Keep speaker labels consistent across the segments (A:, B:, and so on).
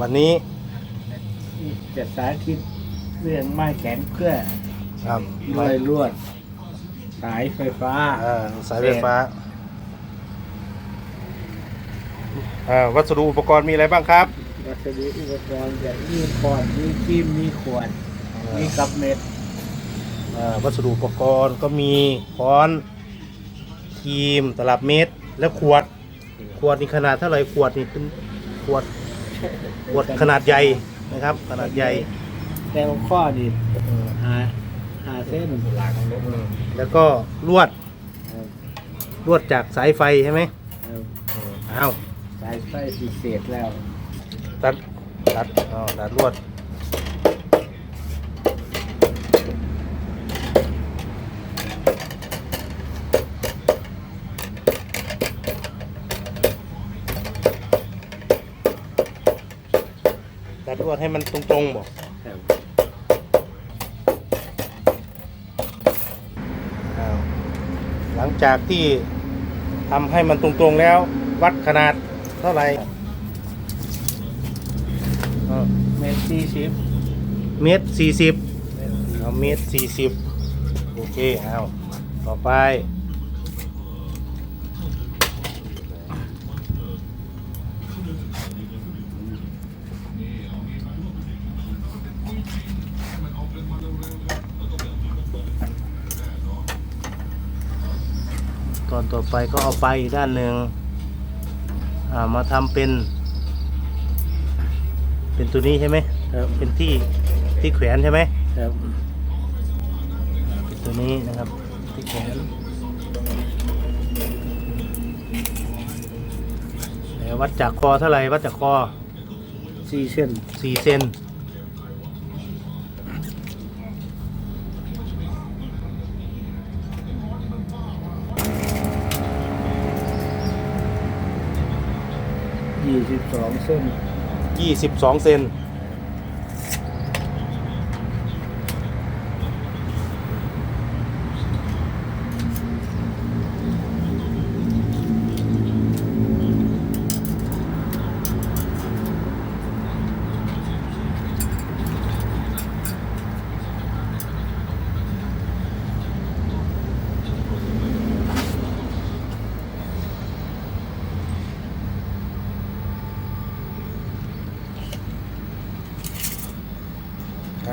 A: วันนี้
B: จะสาธิตเรื่องไม้แขนเพื่อ
A: ครับ
B: ด้วยลวด สายไฟฟ้า
A: อ่าสายไฟฟ้าอ่าวัสดุอุปกรณ์มีอะไรบ้างครับ
B: วัสดุอุปกรณ์จะมีคอนมีคีมมีขวดมีกับเม็ด
A: อ่าวัสดุอุปกรณ์ก็มีค้อนครีมตลับเม็ดและขวด ขวดนี่ขนาดเท่าไหร่ขวดนี่เป็นขวดขวดขนาดใหญ่นะครับ ขนาดใหญ่
B: แต่ว่าข้อนี่
A: อืม
B: หาหาเส้นหลังลง
A: อืมแล้วก็ลวดลวดจากสายไฟใช่ไหมอืมอ้าว
B: สายไฟพิเศษแล้ว
A: ตัดตัดอ๋อตัดลวด ตัดลวดให้มันตรงๆบอกอ้าวหลังจากที่ทำให้มันตรงๆแล้ว วัดขนาดเท่าไหร่อ่า
B: เม็ดสี่สิบ
A: เมตรสี่สิบเอาเมตรสี่สิบโอเคเอาต่อไป ตอนต่อไปก็เอาไปอีกด้านหนึ่งอ่ามาทำเป็น เป็นตัวนี้ใช่ไหม
B: ครับ
A: เป็นที่ที่แขวนใช่ไหม
B: ครับ
A: เป็นตัวนี้นะครับที่แขวนแล้ววัดจากคอเท่าไหร่วัดจากคอ
B: สี่เส้น
A: สี่เซน
B: ยี่สิบสองเส้น
A: ยี่สิบสองเซน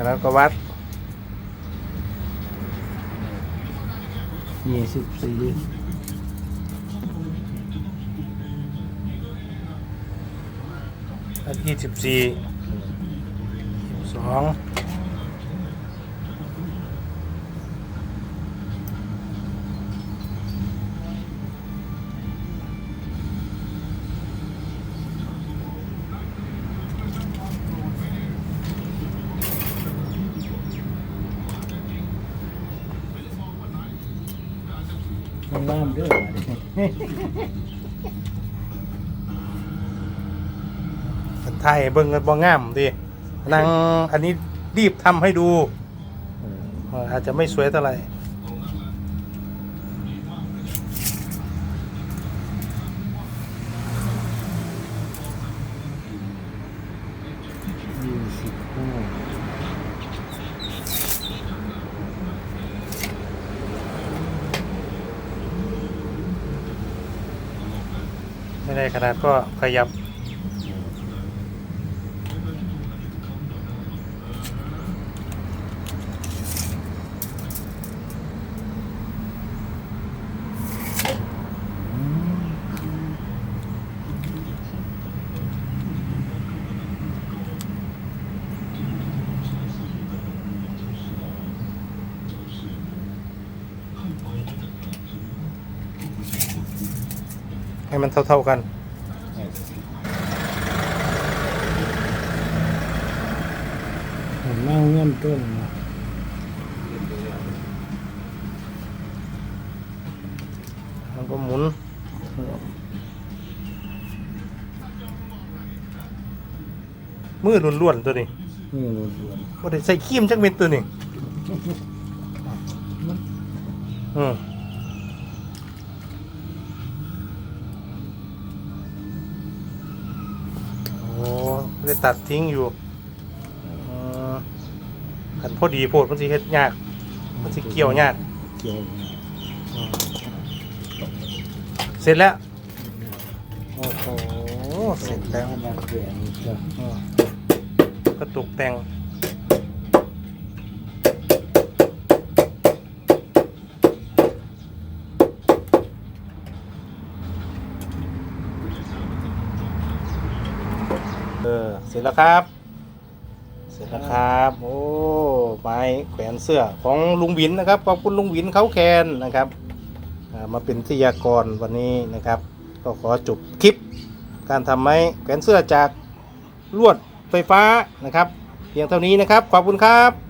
A: จากนั้นก็วัด
B: ยี่สิบสี่
A: ยี่สิบสี่สอง
B: มันน้ำเด้วย
A: กันไทยเบิ่งกันบ่งามดินางอันนี้รีบทำให้ดู อาจจะไม่สวยเท่าไหร่
B: ยี่สิบห้า
A: ได้ขนาดก็ขยับ ให้มันเท่า ๆกัน
B: ผมนั่งเงื่อนต้นนะ
A: มันก็หมุนมือล้วนๆตัวนี้
B: นี่ล้วน
A: ก็ได้ใส่ขี้มจักเม็ดตัวนี้อืม เลยตัดทิ้งอยู่อืมขันพอดีโพดมันสิเฮ็ดยาก มันสิเกี่ยวยาก
B: เกี่ยว
A: อืมเสร็จแล้ว โอ้โห เสร็จแล้ว
B: มาเปลี่ยนอีกแล้ว
A: อืมก็ตกแต่ง ออ เสร็จแล้วครับ เสร็จแล้วครับ โอ้ไม้แขวนเสื้อของลุงวินนะครับ ขอบคุณลุงวินเขาแคนนะครับ มาเป็นทียากรวันนี้นะครับ ก็ขอจบคลิป การทำไม้แขวนเสื้อจากลวดไฟฟ้านะครับ เพียงเท่านี้นะครับ ขอบคุณครับ